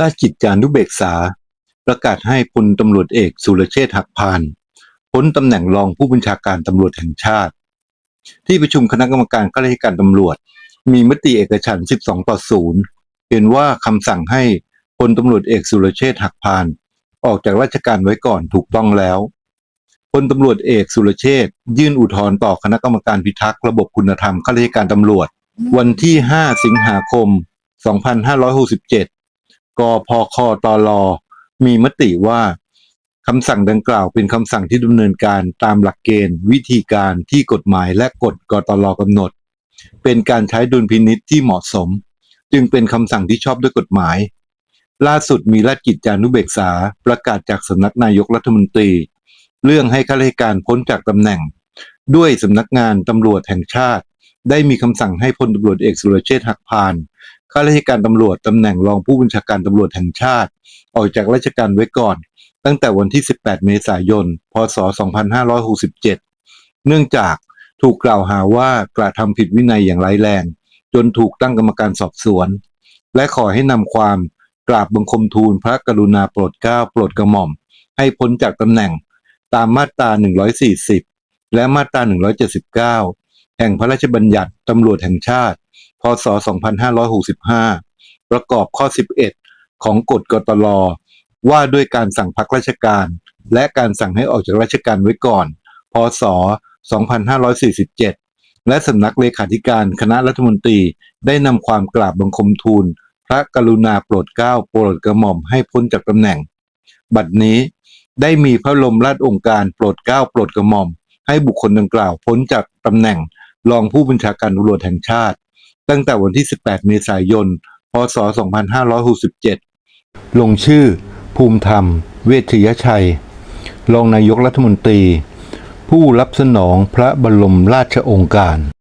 ราชกิจจานุเบกษา ประกาศให้พลตำรวจเอกสุรเชษฐ์หักพานพ้นตำแหน่งรองผู้บัญชาการตำรวจแห่งชาติ ที่ประชุมคณะกรรมการข้าราชการตำรวจ มีมติเอกฉันท์12 ต่อ 0 เห็นว่าคำสั่งให้พลตำรวจเอกสุรเชษฐ์หักพาน ออกจากราชการไว้ก่อนถูกต้องแล้วพลตำรวจเอกสุรเชษฐ์ยื่นอุทธรณ์ต่อคณะกรรมการพิทักษ์ระบบคุณธรรมข้าราชการตำรวจ วันที่ 5 สิงหาคม 2567 กพคตลมีมติว่าคำสั่งดังกล่าวเป็นคำสั่งที่ดำเนินการตามหลักเกณฑ์ วิธีการที่กฎหมายและกฎกตลกำหนด เป็นการใช้ดุลพินิษที่เหมาะสม จึงเป็นคำสั่งที่ชอบด้วยกฎหมาย ล่าสุดมีราชกิจจานุเบกษาประกาศจากสำนักนายกรัฐมนตรี เรื่องให้ข้าราชการพ้นจากตำแหน่ง ด้วยสำนักงานตำรวจแห่งชาติ ได้มีคำสั่งให้พลตำรวจเอกสุรเชษฐ์หักพาน ข้าราชการตำรวจตำแหน่งรองผู้บัญชาการตำรวจแห่งชาติ ออกจากราชการไว้ก่อน ตั้งแต่วันที่ 18 เมษายน พศ 2567 เนื่องจากถูกกล่าวหาว่ากระทำผิดวินัยอย่างร้ายแรง จนถูกตั้งกรรมการสอบสวน และขอให้นำความกราบบังคมทูลพระกรุณาโปรดเกล้าโปรดกระหม่อม ให้พ้นจากตำแหน่งตามมาตรา 140 และมาตรา 179 แห่งพระราชบัญญัติตำรวจแห่งชาติ พศ 2565 ประกอบข้อ 11 ของกฎกตลว่าด้วยการสั่งพักราชการ และการสั่งให้ออกจากราชการไว้ก่อน พศ 2547 และสำนักเลขาธิการคณะรัฐมนตรีได้นำความกราบบังคมทูล พระกรุณาโปรดเกล้าโปรดกระหม่อมให้พ้นจากตำแหน่ง บัดนี้ได้มีพระบรมราชองค์การโปรดเกล้าโปรดกระหม่อม ให้บุคคลดังกล่าวพ้นจากตำแหน่ง รองผู้บัญชาการตำรวจแห่งชาติ ตั้งแต่วันที่ 18 เมษายน พศ 2567 ลงชื่อ ภูมิธรรม เวชยชัย รองนายกรัฐมนตรี ผู้รับสนองพระบรมราชโองการ